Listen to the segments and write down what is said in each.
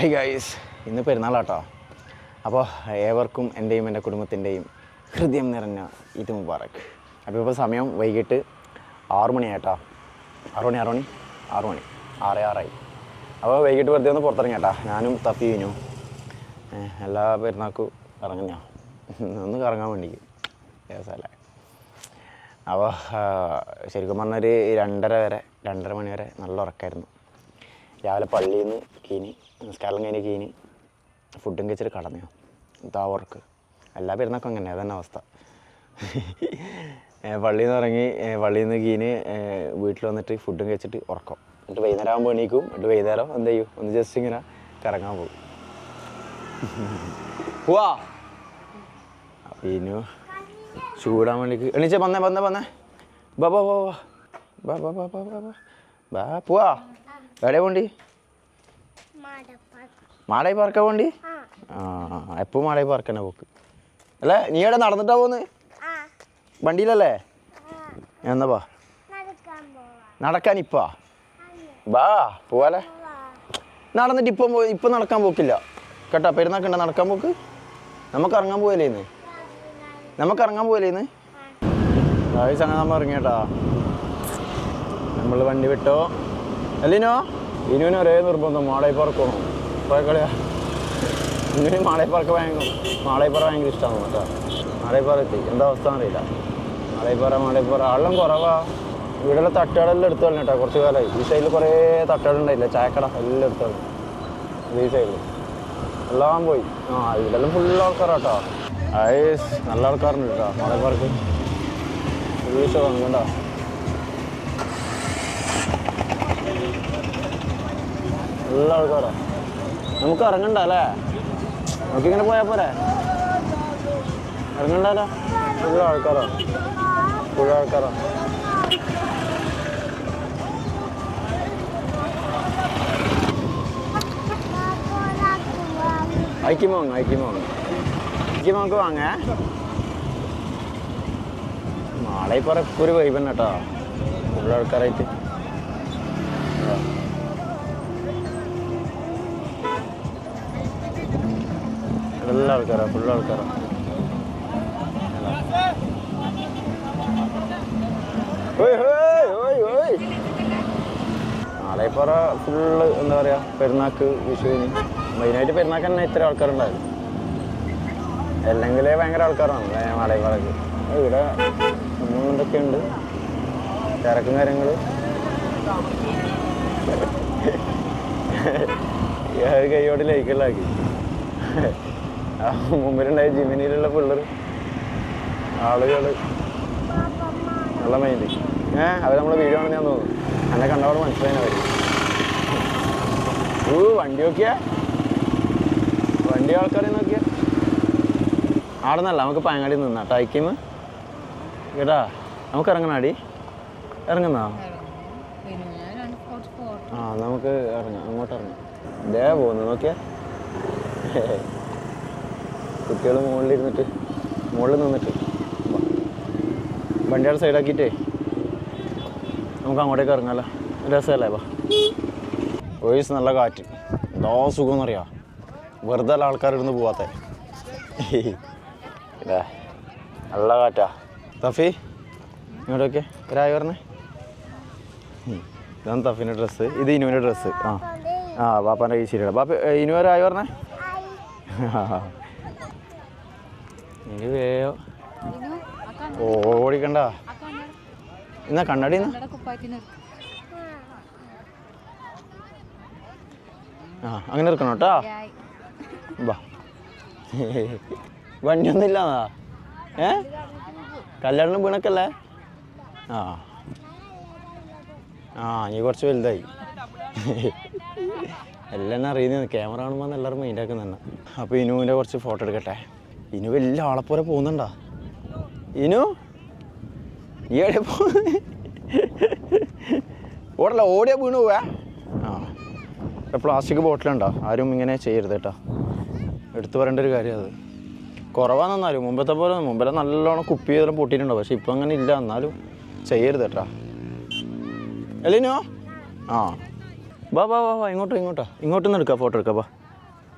High guys ഇന്ന് പെരുന്നാളാട്ടോ. അപ്പോൾ ഏവർക്കും എന്റെയും എന്റെ കുടുംബത്തിന്റെയും ഹൃദയം നിറഞ്ഞ ഇത് മുബാറക്. അപ്പോൾ ഇപ്പോൾ സമയം വൈകിട്ട് ആറു മണിയായിട്ടോ. ആറു മണി ആറു മണി? ആറു മണി. ആറ് ആറായി. അപ്പോൾ വൈകിട്ട് വെറുതെ ഒന്ന് പുറത്തിറങ്ങിയാട്ടാ. ഞാനും തപ്പി വിനു ഏഹ് എല്ലാ പെരുന്നാൾക്കും ഇറങ്ങുന്ന ഒന്ന് കറങ്ങാൻ വേണ്ടിക്ക്. രസമല്ലേ അപ്പോൾ ശരിക്കും പറഞ്ഞൊരു രണ്ടര വരെ രണ്ടര മണി വരെ നല്ല ഉറക്കമായിരുന്നു രാവിലെ പള്ളിയിൽ നിന്ന് കീനി നിസ്കാരം കഴിഞ്ഞ് കീനി ഫുഡും കഴിച്ചിട്ട് കടന്നു. ഇതാ ഉറക്ക് എല്ലാ പെരുന്നൊക്കെ അങ്ങനെ അതന്നെ അവസ്ഥ. പള്ളിയിൽ നിന്ന് ഇറങ്ങി പള്ളിയിൽ നിന്ന് കീന് വീട്ടിൽ വന്നിട്ട് ഫുഡും കഴിച്ചിട്ട് ഉറക്കം. എന്നിട്ട് വൈകുന്നേരം ആകുമ്പോൾ എണീക്കും. എന്നിട്ട് വൈകുന്നേരം എന്ത് ചെയ്യും? ഒന്ന് ജസ്റ്റ് ഇങ്ങനെ കറങ്ങാൻ പോകും. പോവാ പിന്നെ ചൂടാൻ വേണ്ടിക്ക് എണീച്ച വന്നേ വന്നേ വന്നേ. ബാ ബാ ബാ ബാ ബാ ബാ ബാ ബാ ബാ ബാ പോവാ. പോണ്ടി? മാടായി പാർക്കാ പോണ്ടി? ആ എപ്പോൾ മാടായി പാർക്കന്നെ പോക്ക്? അല്ല നീ എവിടെ നടന്നിട്ടാ പോന്ന്? വണ്ടിയിലല്ലേ? എന്നാ പാ നടക്കാൻ ഇപ്പാ? ബാ പോവാലേ. നടന്നിട്ട് ഇപ്പം പോയി ഇപ്പം നടക്കാൻ പോക്കില്ല. കേട്ടാ പെരുന്നാക്കണ്ട നടക്കാൻ പോക്ക്? നമുക്ക് ഇറങ്ങാൻ പോയല്ലേ ഇന്ന്? നമുക്ക് ഇറങ്ങാൻ പോയല്ലേ ഇന്ന്? അങ്ങനെ നമ്മൾ ഇറങ്ങിയേട്ടാ. നമ്മൾ വണ്ടി വിട്ടോ? അല്ലിനോ? ഇനുവിന് ഒരേ നിർബന്ധം. മാളായി പറക്കണം കുറേ കളിയാ. ഇങ്ങനെ മാളായിപ്പാറക്ക് ഭയങ്കര മാളായിപ്പാറ ഭയങ്കര ഇഷ്ടമാണ് കേട്ടോ. മാളായിപ്പാറ എത്തി. എന്താ അവസ്ഥ അറിയില്ല മാളായിപ്പാറ മാളായിപ്പാറ ആളും കുറവാ. ഇവിടെയുള്ള തട്ടുകടെല്ലാം എടുത്തു തന്നെ കേട്ടോ. കുറച്ച് കാലമായി ഈ സൈഡിൽ കുറേ തട്ടുകളുണ്ടായില്ല ചായക്കട എല്ലാം എടുത്തു കളഞ്ഞു. ഈ സൈഡിൽ എല്ലാം പോയി. ആ ഇവിടെല്ലാം ഫുൾ ആൾക്കാരാട്ടോ ഐസ് നല്ല ആൾക്കാരുണ്ട് കേട്ടോ. മാളായിപ്പാർക്ക് ഫുൾ ഷോ കണ്ടോ? നല്ല ആൾക്കാരാ. നമുക്ക് ഇറങ്ങണ്ട അല്ലേ? നമുക്കിങ്ങനെ പോയാൽ പോരെ? ഇറങ്ങണ്ടല്ലോ? ഫുൾ ആൾക്കാരാ. ഫുൾ ആൾക്കാരാ. ഐക്യമോ വാങ്ങ ഐക്യമോ വാങ്ങ നമുക്ക് വാങ്ങ? നാളെ പറ ഒരു വൈബൻ കേട്ടോ ഫുൾ ആൾക്കാരായിട്ട്. ആൾക്കാരാ ഫുൾ ആൾക്കാരാ. ഓയ് ഹോയ് ഓയ് ഓയ്. നാളെ പറ ഫുള്ള് എന്താ പറയാ പെരുന്നാക്ക് വിഷുവിന്. മെയിനായിട്ട് പെരുന്നാക്ക് തന്നെ ഇത്ര ആൾക്കാരുണ്ടായിരുന്നു അല്ലെങ്കിലേ ഭയങ്കര ആൾക്കാരാണ് മാളയപ്പാറക്ക് ഇവിടെ ഇതൊക്കെ ഉണ്ട് തിരക്കും കാര്യങ്ങൾ കൈയോട് ലൈക്കലാക്കി മുമ്പിലുണ്ടായ ജിമിനിയിലുള്ള പിള്ളേർ ആളുകൾ നല്ല മൈൻഡ് ഏ അവർ നമ്മളെ വീഡിയോ ആണെന്ന് ഞാൻ തോന്നുന്നു. എന്നെ കണ്ടവിടെ മനസ്സിലായി അവർ വണ്ടി നോക്കിയാ? വണ്ടി ആൾക്കാരെ നോക്കിയാ? അവിടെ നിന്നല്ല നമുക്ക് പയങ്ങാടി നിന്നാ. ടൈക്കിമ് കേട്ടാ നമുക്ക് ഇറങ്ങണാടി. ഇറങ്ങുന്നാ? ആ നമുക്ക് ഇറങ്ങാം. അങ്ങോട്ട് ഇറങ്ങാം. ദേ പോകുന്നു നോക്കിയാ? കുട്ടികൾ മുകളിലിരുന്നിട്ട് മുകളിൽ നിന്നിട്ട്. വണ്ടിയുടെ സൈഡാക്കിയിട്ടേ നമുക്ക് അങ്ങോട്ടേക്ക് ഇറങ്ങാമല്ലോ രസമല്ലേ വാ. വോയിസ് നല്ല കാറ്റ്. എന്തോ സുഖം എന്നറിയാം വെറുതെ അല്ല ആൾക്കാരിടുന്ന് ഇരുന്ന് പോവാത്ത നല്ല കാറ്റാ. തഫി ഇങ്ങോട്ടൊക്കെ. ഒരായി പറഞ്ഞേ. ഇതാണ് തഫിന്റെ ഡ്രസ്സ്. ഇത് ഇനുവിന്റെ ഡ്രസ്സ്. ആ. ആ ബാപ്പാന്റെ കൈ ശരിയാണ് ബാപ്പ ഇനുവരായി പറഞ്ഞേ പറഞ്ഞേ ഇനി ഓടിക്കണ്ട. എന്നാ കണ്ണാടി ആ അങ്ങനെ കേട്ടോ. ബാ. വണ്ടിയൊന്നും ഇല്ലാന്നാ ഏ? കല്യാണം വീണക്കല്ലേ? ആ. ആ നീ കുറച്ച് വലുതായി. എല്ലാം അറിയുന്ന ക്യാമറ കാണുമ്പോൾ എല്ലാവരും മൈൻഡാക്കുന്ന അപ്പോൾ ഇനുവിന്റെ കുറച്ച് ഫോട്ടോ എടുക്കട്ടെ. ഇനു വലിയ ആളെപ്പോലെ പോകുന്നുണ്ടാ? ഇനു? നീ എവിടെ പോ ഓടല്ല ഓടിയാ വീണ് പോവാ. ആ. പ്ലാസ്റ്റിക് ബോട്ടിലുണ്ടോ ആരും ഇങ്ങനെ ചെയ്യരുത് കേട്ടോ. എടുത്തു പറയേണ്ട ഒരു കാര്യം അത്. കുറവാണെന്നാലും മുമ്പത്തെ പോലെ മുമ്പേ നല്ലോണം കുപ്പി ചെയ്തെല്ലാം പൊട്ടിയിട്ടുണ്ടോ? പക്ഷെ ഇപ്പം അങ്ങനെ ഇല്ല. എന്നാലും ചെയ്യരുത് കേട്ടോ. എലിനോ ആ. ബാ ബാ ബാ ബാ ഇങ്ങോട്ടോ ഇങ്ങോട്ടോ. ഇങ്ങോട്ടൊന്ന് എടുക്കാം ഫോട്ടോ എടുക്കാം ബാ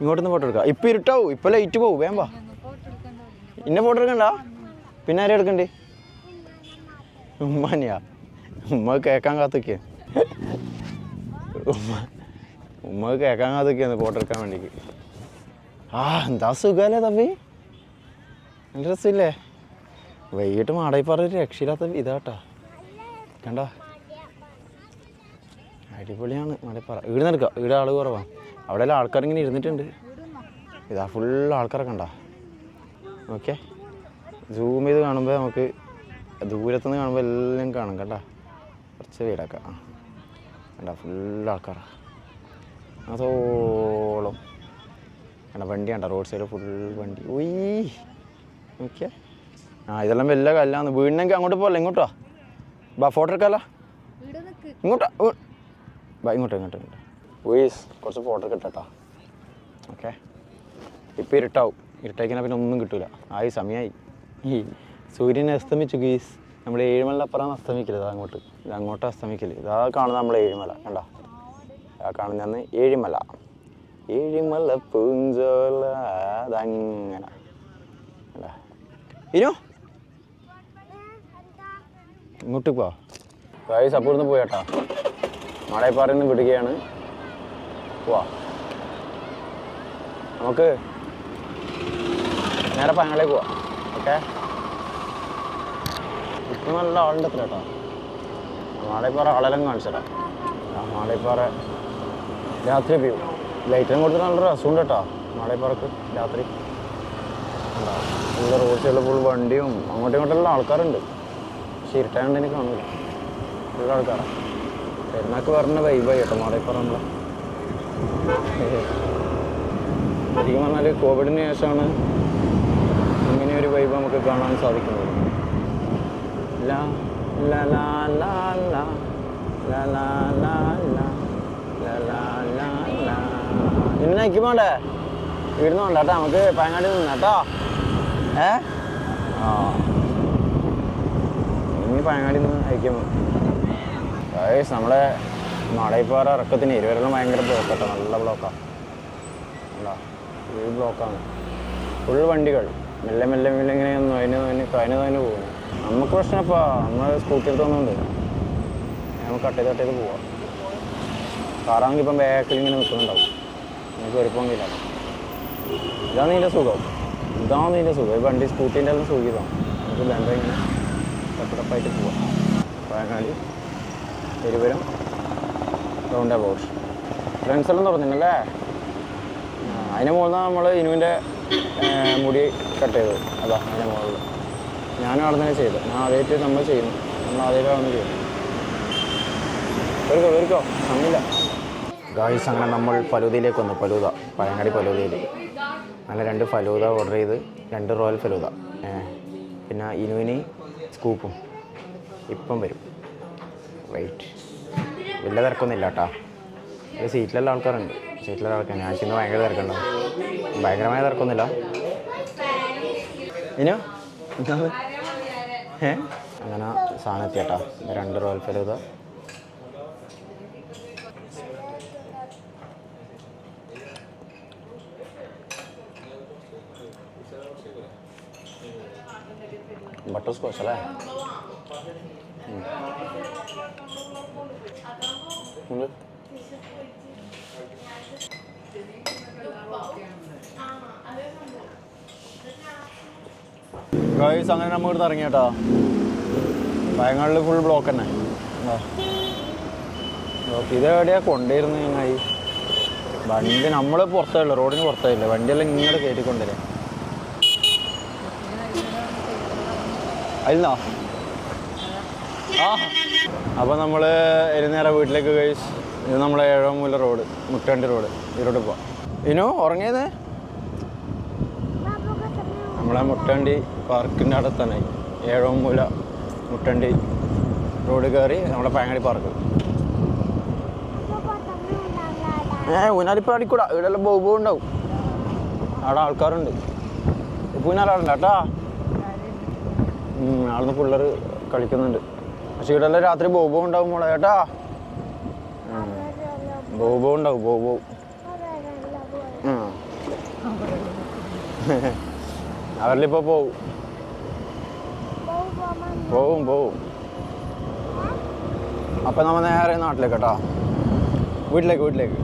ഇങ്ങോട്ടൊന്ന് ഫോട്ടോ എടുക്കാം. ഇപ്പം ഇരുട്ടാവും. ഇപ്പം ലൈറ്റ് പോവും. വേം വാ. ഇന്ന ഫോട്ടോ എടുക്കണ്ട? പിന്നെ ആരും എടുക്കണ്ടേ? ഉമ്മനെയാ. ഉമ്മ കേക്കാൻ കാത്തൊക്കെ ഉമ്മ ഉമ്മ കേക്കാൻ കാത്തൊക്കെയാണ് ഫോട്ടോ എടുക്കാൻ വേണ്ടിക്ക്. ആ എന്താ സുഖല്ലേ തമ്പി? നല്ല രസമില്ലേ? വൈകിട്ട് മാടായിപ്പാറ ഒരു രക്ഷയില്ലാത്ത ഇതാട്ടാ. കണ്ട? അടിപൊളിയാണ് മാടായിപ്പാറ ഇവിടെ നിൽക്കുക ഇവിടെ ആൾ കുറവാണ് അവിടെ ആൾക്കാർ ഇങ്ങനെ ഇരുന്നിട്ടുണ്ട്. ഇതാ ഫുൾ ആൾക്കാരൊക്കെ ഉണ്ടോ ഓക്കെ. സൂം ചെയ്ത് കാണുമ്പോൾ നമുക്ക് ദൂരത്തുനിന്ന് കാണുമ്പോൾ എല്ലാം കാണും കേട്ടോ. കുറച്ച് വീടാക്കാം. ആ. കണ്ട ഫുൾ ആൾക്കാരാണ് അതോളം. കണ്ട വണ്ടി കണ്ട റോഡ് സൈഡ് ഫുൾ വണ്ടി. ഓയ് ഓക്കെ ആ ഇതെല്ലാം വലിയ കല്ലാന്ന്. വീടിനെങ്കിൽ അങ്ങോട്ട് പോകല്ല ഇങ്ങോട്ടോ? ബാ ഫോട്ടോ എടുക്കാമല്ലോ ഇങ്ങോട്ടാ? ബാ ഇങ്ങോട്ടോ ഇങ്ങോട്ടോ ഇങ്ങോട്ട്. ഉയ്സ് കുറച്ച് ഫോട്ടോ കിട്ടട്ടോ ഓക്കെ. ഇപ്പം ഇരുട്ടാവും. ഇരുട്ടായിക്കാൻ പിന്നെ ഒന്നും കിട്ടൂല. ആയി സമയമായി ഈ സൂര്യൻ അസ്തമിച്ചു ഗീസ്. നമ്മൾ ഏഴുമലപ്പുറം അസ്തമിക്കില്ല ഇതാ അങ്ങോട്ട്. ഇത് അങ്ങോട്ട് അസ്തമിക്കില്ല ഇതാ കാണുന്ന നമ്മളെ ഏഴുമല. കണ്ടോ? ആ കാണുന്നതാണ് ഏഴിമല. ഏഴിമല പൂഞ്ചോല അതങ്ങനെ. കണ്ടോ? ഇനോ ഇങ്ങോട്ട് പോ. അപ്പോൾ ഇവിടുന്ന് പോയാട്ടാ മാടായിപ്പാറയിൽ നിന്ന് വിടുകയാണ്. പോവാ. നമുക്ക് നേരെ പങ്ങളേക്ക് പോവാം. ഓക്കെ? ഇപ്പം നല്ല ആളുണ്ട് അത്ര കേട്ടോ. മാളിപ്പാറ ആളെല്ലാം കാണിച്ചിട്ടാ മാളിപ്പാറ രാത്രി വ്യൂ. ലൈറ്റിനും കൊടുത്ത് നല്ല രസമുണ്ട് കേട്ടോ. മാളിപ്പാറക്ക് രാത്രി. നല്ല റോഡ് സൈഡിൽ ഫുൾ വണ്ടിയും അങ്ങോട്ടും ഇങ്ങോട്ടുള്ള ആൾക്കാരുണ്ട്. പക്ഷെ ഇരുട്ടായതുകൊണ്ട് എനിക്ക് കാണില്ല ഫുൾ ആൾക്കാരാണ് പെരുന്നാക്ക് പറഞ്ഞ വൈബായി കേട്ടോ മാളിപ്പാറ നമ്മളെ. ശരിക്കും പറഞ്ഞാൽ കോവിഡിന് ശേഷമാണ് നമുക്ക് കാണാൻ സാധിക്കുന്നത് ലാ, ലാ, ലാ, ലാ, ലാ, ഇവിടുന്ന് വേണ്ട കേട്ടോ നമുക്ക് പയങ്ങാടി നിന്ന് കേട്ടോ ഏ ആ ഇനി പയങ്ങാടി നിന്ന് അയക്കും ഗൈസ് നമ്മുടെ മടയിപ്പാറ ഇറക്കത്തിന് ഇരുവരെല്ലാം ഭയങ്കര ബ്ലോക്ക് നല്ല ബ്ലോക്കാണ് അല്ല ഈ ബ്ലോക്കാണ് ഫുൾ വണ്ടികൾ മെല്ലെ മെല്ലെ മെല്ലെ ഇങ്ങനെ നൊയന് നൊയന് കഴിഞ്ഞു നൊയന് പോകുന്നു നമുക്ക് പ്രശ്നപ്പാ. നമ്മൾ സ്കൂട്ടി എടുത്തോന്നുണ്ട് നമുക്ക് കട്ട് ചെയ്ത് കട്ട് ചെയ്ത് പോവാം. കാറാണെങ്കിൽ ഇപ്പം ബാക്കിൽ ഇങ്ങനെ നിൽക്കുന്നുണ്ടാവും നമുക്ക് ഒരുപ്പൊന്നുമില്ല ഇതാണ് ഇതിന്റെ സുഖം. ഇതാണ് ഇതിന്റെ സുഖം. ഈ വണ്ടി സ്കൂട്ടീന്റെ എല്ലാം സുഖിതാണ് നമുക്ക് ബന്ധം ഇങ്ങനെ ടപ്പടപ്പായിട്ട് പോവാം. വയനാട് തിരുവരം റൗണ്ട് അബൌട്ട് ഫ്രണ്ട്സ് എല്ലാം തുറന്നിട്ടുണ്ടല്ലേ? അതിന് മുകളിൽ നമ്മൾ ഇനുവിന്റെ മുടി കട്ട് ചെയ്തു. അതാ അതിന്റെ മുകളിൽ ഞാനും അവിടെ തന്നെ ചെയ്തത് ഞാൻ ആദ്യമായിട്ട് നമ്മൾ ചെയ്യുന്നു നമ്മൾ ആദ്യമായിട്ടാണ് ചെയ്യുന്നത്. വെറുക്കോ വെറുക്കോ സമയമില്ല. ഗായ്സ് അങ്ങനെ നമ്മൾ ഫലൂദയിലേക്ക് വന്നു. ഫലൂത പഴങ്ങാടി ഫലൂദയിൽ അങ്ങനെ രണ്ട് ഫലൂത ഓർഡർ ചെയ്ത് രണ്ട് റോയൽ ഫലൂത പിന്നെ ഇനുവിന് സ്കൂപ്പും ഇപ്പം വരും. വെയിറ്റ് വലിയ തിരക്കൊന്നുമില്ല കേട്ടോ സീറ്റിലുള്ള ആൾക്കാരുണ്ട്. ആൾക്കാർ ആഴ്ച ഇന്ന് ഭയങ്കര തിരക്കുണ്ടാവും ഭയങ്കരമായ തിരക്കൊന്നുമില്ല. ഇനോ? എന്താണ്? ഏ? അങ്ങനെ സാധനം എത്തിയട്ടാ. രണ്ട് റോയൽ ഫലൂദ ബട്ടർ സ്കോച്ച് അല്ലേ. ഉണ്ട്. ഗൈസ് അങ്ങനെ നമ്മൾ ഇവിടുന്ന് ഇറങ്ങി കേട്ടോ. വയനാട്ടിൽ ഫുൾ ബ്ലോക്ക് തന്നെ. ഇത് എവിടെയാ കൊണ്ടുവരുന്നത് ഞങ്ങൾ വണ്ടി നമ്മൾ പുറത്തായില്ല റോഡിന് പുറത്തായില്ല. വണ്ടിയെല്ലാം ഇങ്ങോട്ട് കയറ്റിക്കൊണ്ടുവരാം അല്ലോ ആ. അപ്പോൾ നമ്മൾ എരുന്നേറെ വീട്ടിലേക്ക് കഴിച്ച് ഇത് നമ്മളെ ഏഴോമൂല റോഡ് മുട്ടണ്ടി റോഡ്. ഇതിലോട്ട് പോവാം. ഇനു ഉറങ്ങിയത്? നമ്മളെ മുട്ടണ്ടി പാർക്കിന്റെ അവിടെ തന്നെ. ഏഴോമൂല മുട്ടണ്ടി റോഡ് കയറി നമ്മളെ പയങ്ങാടി പാർക്ക്. ഏ ഊനാലിപ്പാടിക്കൂടാ ഇവിടെ എല്ലാം ബോബോ ഉണ്ടാവും. അവിടെ ആൾക്കാരുണ്ട്. ഊനാലാടുണ്ട് കേട്ടാ. ആളുന്ന് പിള്ളേർ കളിക്കുന്നുണ്ട്. പക്ഷെ ഇവിടെ എല്ലാം രാത്രി ബോബോ ഉണ്ടാവും മോളെ കേട്ടാ. ബോബോ ഉണ്ടാവും ബോബോ ഉം. അവരിലിപ്പോൾ പോവും പോവും പോവും അപ്പം നമ്മൾ നേരെ നാട്ടിലേക്ക് കേട്ടോ. വീട്ടിലേക്ക് വീട്ടിലേക്ക്.